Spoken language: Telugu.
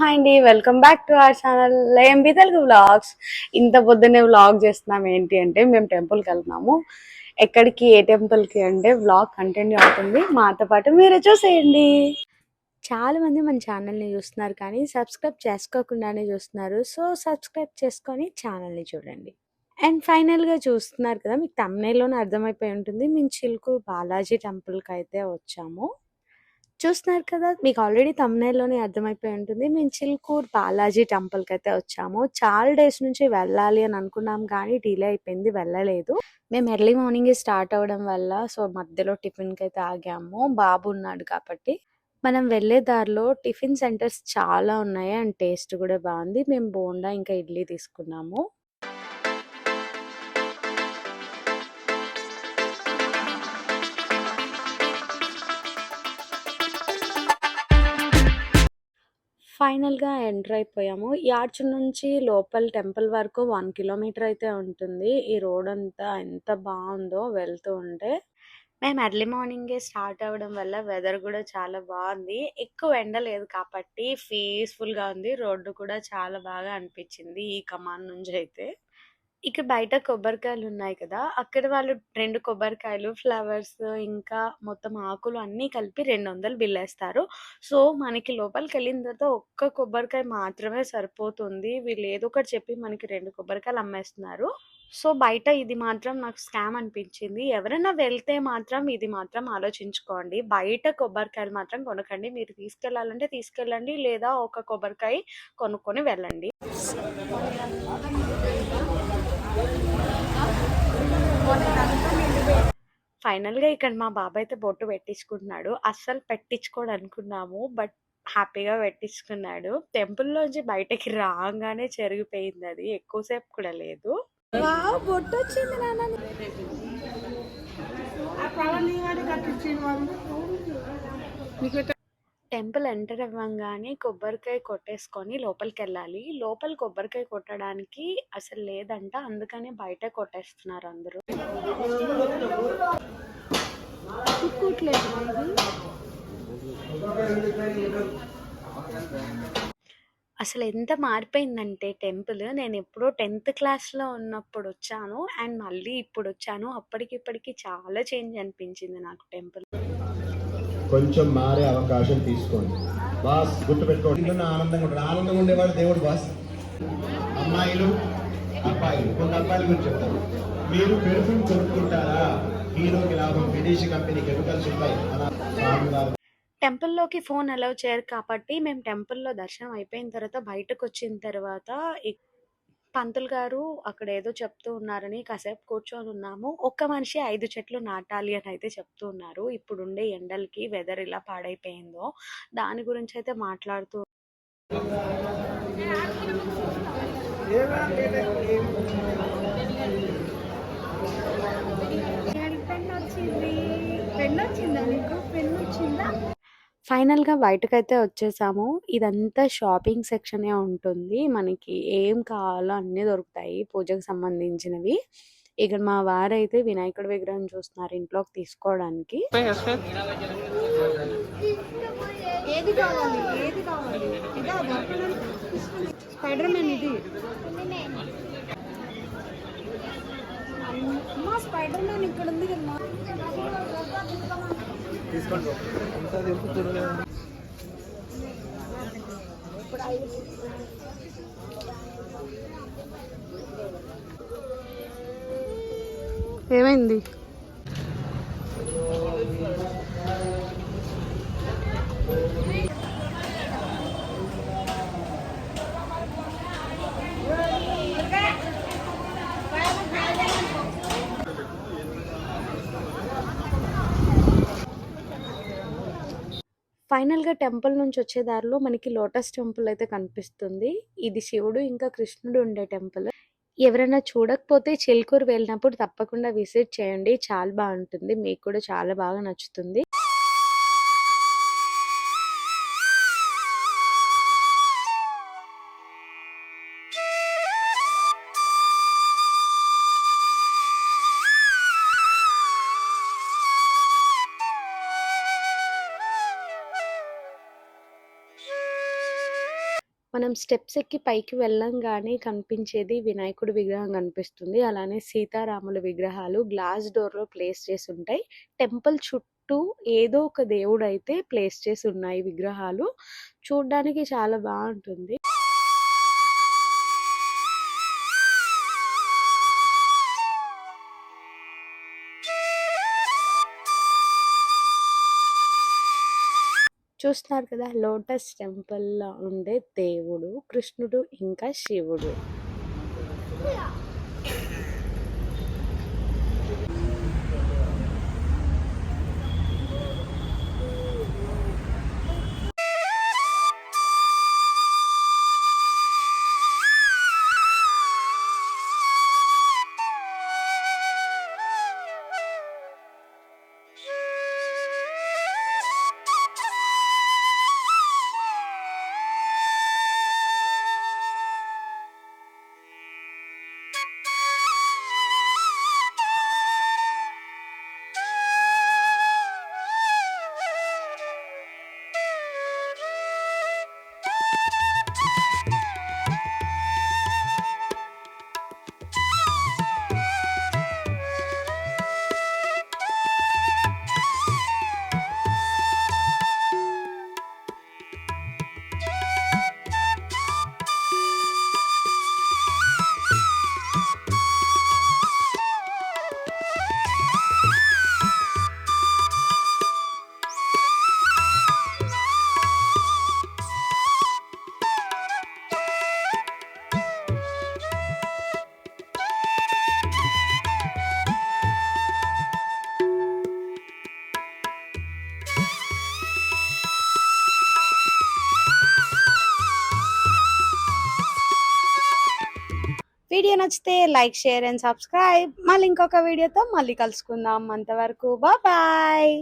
హాయ్ అండి welcome back to our channel. MB Telugu vlogs. ఇంత పొద్దున్నే వ్లాగ్ చేస్తున్నాం ఏంటి అంటే మేము టెంపుల్కి వెళ్తున్నాము. ఎక్కడికి ఏ టెంపుల్కి అంటే వ్లాగ్ కంటిన్యూ అవుతుంది. మాతో పాటు మీరే చూసేయండి. చాలా మంది మన ఛానల్ని చూస్తున్నారు కానీ సబ్స్క్రైబ్ చేసుకోకుండానే చూస్తున్నారు. సో సబ్స్క్రైబ్ చేసుకొని ఛానల్ని చూడండి. అండ్ ఫైనల్గా చూస్తున్నారు కదా మీకు తమ్నేలోనే అర్థమైపోయి ఉంటుంది. మేము చిలుకూరు బాలాజీ టెంపుల్కి అయితే వచ్చాము. చూస్తున్నారు కదా మీకు ఆల్రెడీ తమ్నైల్లోనే అర్థమైపోయి ఉంటుంది. మేము చిల్కూర్ బాలాజీ టెంపుల్కి అయితే వచ్చాము. చాలా డేస్ నుంచి వెళ్ళాలి అని అనుకున్నాం కానీ డిలే అయిపోయింది వెళ్ళలేదు. మేము ఎర్లీ మార్నింగ్ స్టార్ట్ అవ్వడం వల్ల సో మధ్యలో టిఫిన్కి అయితే ఆగాము. బాబు ఉన్నాడు కాబట్టి మనం వెళ్ళే దారిలో టిఫిన్ సెంటర్స్ చాలా ఉన్నాయి అండ్ టేస్ట్ కూడా బాగుంది. మేము బోండా ఇంకా ఇడ్లీ తీసుకున్నాము. ఫైనల్‌గా ఎంటర్ అయిపోయాము. ఈ ఆర్చ్ నుంచి లోపల టెంపుల్ వరకు వన్ కిలోమీటర్ అయితే ఉంటుంది. ఈ రోడ్ అంతా ఎంత బాగుందో వెళ్తూ ఉంటే. మేము ఎర్లీ మార్నింగే స్టార్ట్ అవ్వడం వల్ల వెదర్ కూడా చాలా బాగుంది ఎక్కువ ఎండ లేదు కాబట్టి పీస్‌ఫుల్‌గా ఉంది. రోడ్డు కూడా చాలా బాగా అనిపించింది ఈ కమాన్ నుంచి అయితే. ఇక బయట కొబ్బరికాయలు ఉన్నాయి కదా! అక్కడ వాళ్ళు రెండు కొబ్బరికాయలు, ఫ్లవర్స్ ఇంకా మొత్తం ఆకులు అన్నీ కలిపి 200 బిల్లేస్తారు. సో, మనకి లోపలికి వెళ్ళిన తర్వాత ఒక్క కొబ్బరికాయ మాత్రమే సరిపోతుంది. వీళ్ళు ఏదో ఒకటి చెప్పి మనకి రెండు కొబ్బరికాయలు అమ్మేస్తున్నారు. సో, బయట ఇది మాత్రం నాకు స్కామ్ అనిపించింది. ఎవరైనా వెళ్తే మాత్రం ఇది మాత్రం ఆలోచించుకోండి. బయట కొబ్బరికాయలు మాత్రం కొనకండి. మీరు తీసుకెళ్ళాలంటే తీసుకెళ్ళండి. లేదా ఒక కొబ్బరికాయ కొనుక్కొని వెళ్ళండి. ఫైనల్‌గా ఇక్కడ మా బాబాయ్ అయితే బొట్టు పెట్టించుకుంటున్నాడు. అస్సలు పెట్టించుకోడు అనుకున్నాము. బట్ హ్యాపీగా పెట్టించుకున్నాడు. టెంపుల్‌లోంచి బయటకి రాంగానే చెరిగిపోయిందది. ఎక్కువ సేపు కూడా లేదు. వావ్! బొట్టొచ్చింది నాన్న టెంపుల్ ఎంటర్ అవ్వంగానే కొబ్బరికాయ కొట్టేసుకొని లోపలికి వెళ్ళాలి లోపల కొబ్బరికాయ కొట్టడానికి అసలు లేదంట. అందుకనే బయట కొట్టేస్తున్నారు అందరూ. అసలు ఎంత మారిపోయిందంటే టెంపుల్ నేను ఎప్పుడో టెన్త్ క్లాస్‌లో ఉన్నప్పుడు వచ్చాను. అండ్ మళ్ళీ ఇప్పుడొచ్చాను. అప్పటికి అప్పటికిప్పటికి చాలా చేంజ్ అనిపించింది నాకు టెంపుల్. కొంచెం మారే అవకాశం తీసుకోండి. బాస్ గుర్తుపెట్టుకోండి. ఇంట్లో ఆనందంగా ఉంటాడు. ఆనందంగా ఉండేవాడు దేవుడు బాస్. అమ్మాయిలు అబ్బాయిలు కొంత అబ్బాయిల గురించి చెప్తారు మీరు పెర్ఫ్యూమ్ కొనుక్కుంటారా? హీరోకి లాభం విదేశీ కంపెనీ కెమికల్స్ ఉంటాయి. అలా టెంపుల్‌లోకి ఫోన్ అలౌ చేయరు కాబట్టి మేము టెంపుల్‌లో దర్శనం అయిపోయిన తర్వాత బయటకు వచ్చిన తర్వాత పంతులు గారు అక్కడ ఏదో చెప్తూ ఉన్నారని కాసేపు కూర్చొని ఉన్నాము. ఒక్క మనిషి ఐదు చెట్లు నాటాలి అని అయితే చెప్తూ ఉన్నారు. ఇప్పుడుండే ఎండలకి వెదర్ ఇలా పాడైపోయిందో దాని గురించి అయితే మాట్లాడుతూ ఫైనల్‌గా బయటకైతే వచ్చేసాము. ఇదంతా షాపింగ్ సెక్షనే ఉంటుంది. మనకి ఏం కావాలో అన్నీ దొరుకుతాయి పూజకు సంబంధించినవి. ఇక్కడ మా వారైతే వినాయకుడి విగ్రహం చూస్తున్నారు ఇంట్లోకి తీసుకోవడానికి. ఏది కావాలి ఏది కావాలి స్పైడర్ మ్యాన్ ఇది అమ్మా స్పైడర్ మ్యాన్ ఇక్కడ ఉంది కదా ఏమైంది? ఫైనల్‌గా టెంపుల్ నుంచి వచ్చే దారిలో మనకి లోటస్ టెంపుల్ అయితే కనిపిస్తుంది. ఇది శివుడు ఇంకా కృష్ణుడు ఉండే టెంపుల్. ఎవరైనా చూడకపోతే చిలుకూరు వెళ్ళినప్పుడు తప్పకుండా విజిట్ చేయండి. చాలా బాగుంటుంది. మీకు కూడా చాలా బాగా నచ్చుతుంది. మనం స్టెప్స్ ఎక్కి పైకి వెళ్ళంగానే కనిపించేది వినాయకుడి విగ్రహం కనిపిస్తుంది. అలానే సీతారాముల విగ్రహాలు గ్లాస్ డోర్లో ప్లేస్ చేసి ఉంటాయి టెంపుల్ చుట్టూ ఏదో ఒక దేవుడు అయితే ప్లేస్ చేసి ఉన్నాయి విగ్రహాలు. చూడడానికి చాలా బాగుంటుంది. చూస్తున్నారు కదా లోటస్ టెంపుల్లో ఉండే దేవుడు కృష్ణుడు ఇంకా శివుడు. you వీడియో నచ్చితే లైక్ షేర్ అండ్ సబ్స్క్రైబ్. మళ్ళీ ఇంకొక వీడియోతో మళ్ళీ కలుసుకుందాం. అంతవరకు బాయ్.